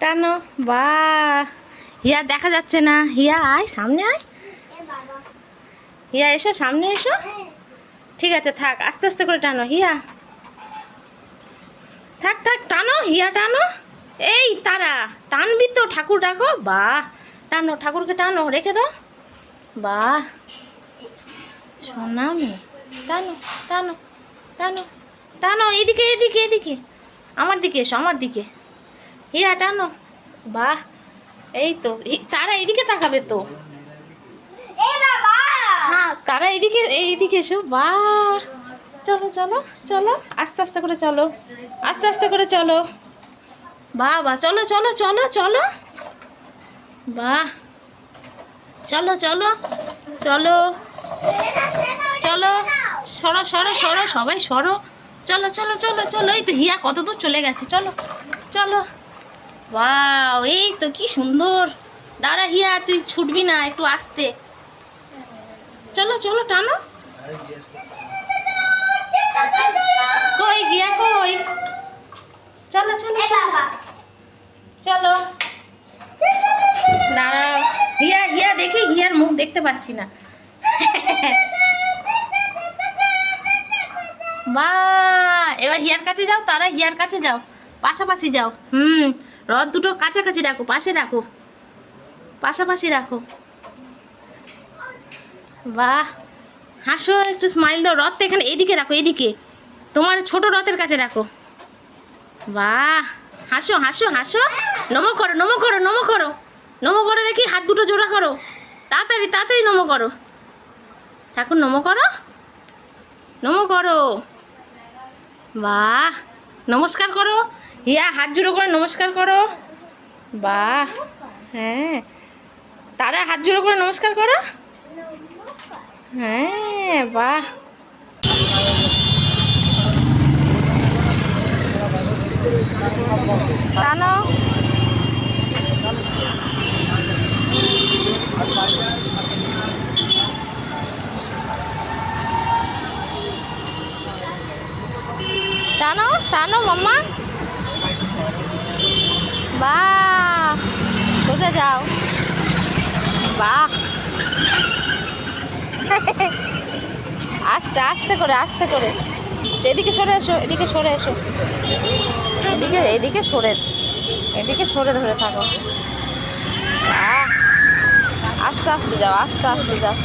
টানো বা হিয়া, দেখা যাচ্ছে না। হিয়া, আয়, সামনে আয়। হিয়া, এসো, সামনে এসো। ঠিক আছে, থাক, আস্তে আস্তে করে টানো, হিয়া। থাক থাক, টানো, হিয়া, টানো। এই, তারা, টানবি তো, ঠাকুর ডাকো। বাহ, টানো, ঠাকুরকে টানো, রেখে দাও। সোনা মেয়ে টানো টানো টানো টানো। এদিকে এদিকে এদিকে আমার দিকে এসো, আমার দিকে। হিয়া টানো বাহ এই তো তারা এদিকে তাকাবে তো হ্যাঁ তারা এদিকে এইদিকে এসো বাহ চলো চলো চলো আস্তে আস্তে করে চলো আস্তে আস্তে করে চলো বাহ চলো চলো চলো চলো বাহ চলো চলো চলো চলো সরো সরো সরো সবাই সরো চলো চলো চলো চলো এই তো হিয়া কত দূর চলে গেছে চলো চলো বাহ এই তো কি সুন্দর। দাঁড়া হিয়া, তুই ছুটবি না, একটু আসতে। চলো চলো, টানো। কই হিয়া, কই? চলো চলো চলো। দাঁড়াও। হিয়া হিয়া, দেখি, হিয়ার মুখ দেখতে পাচ্ছি না। বা এবার হিয়ার কাছে যাও, তারা হিয়ার কাছে যাও। পাশাপাশি যাও। হুম, রথ দুটো কাছাকাছি রাখো, পাশে রাখো। পাশাপাশি রাখো। বাহ, হাসো, একটু স্মাইল দাও। রথটা এখানে এদিকে রাখো, এদিকে। তোমার ছোট রথের কাছে রাখো। বাহ, হাসো হাসো হাসো। নমো করো নমো করো নমো করো। নমো করো দেখি, হাত দুটো জোড়া করো। তাড়াতাড়ি তাড়াতাড়ি নমো করো। ঠাকুর, নমো করো। নমো করো। বাহ নমস্কার করো। হিয়া হাত জুড়ো করে নমস্কার করো। বাহ হ্যাঁ। তারা হাত জুড়ো করে নমস্কার করো। হ্যাঁ বাহ। টানো। টানো মাম্মা? বাহ সোজা যাও? বাহ। আস্তে আস্তে করে আস্তে করে। সেদিকে সরে এসো, এদিকে সরে এসো। এদিকে এদিকে সরে এদিকে সরে ধরে থাকো। আস্তে আস্তে যাও, আস্তে আস্তে যাও।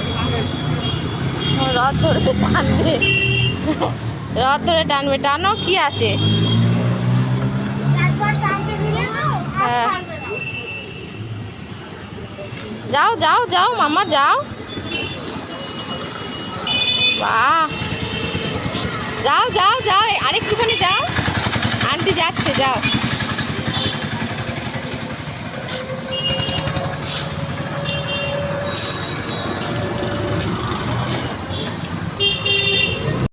রথ ধরে টানবে রথ ধরে টানবে টানো কি আছে? হ্যাঁ। যাও যাও যাও মামা যাও। যাও যাও যাও আরেকটুখানি যাও। আন্টি যাচ্ছে যাও।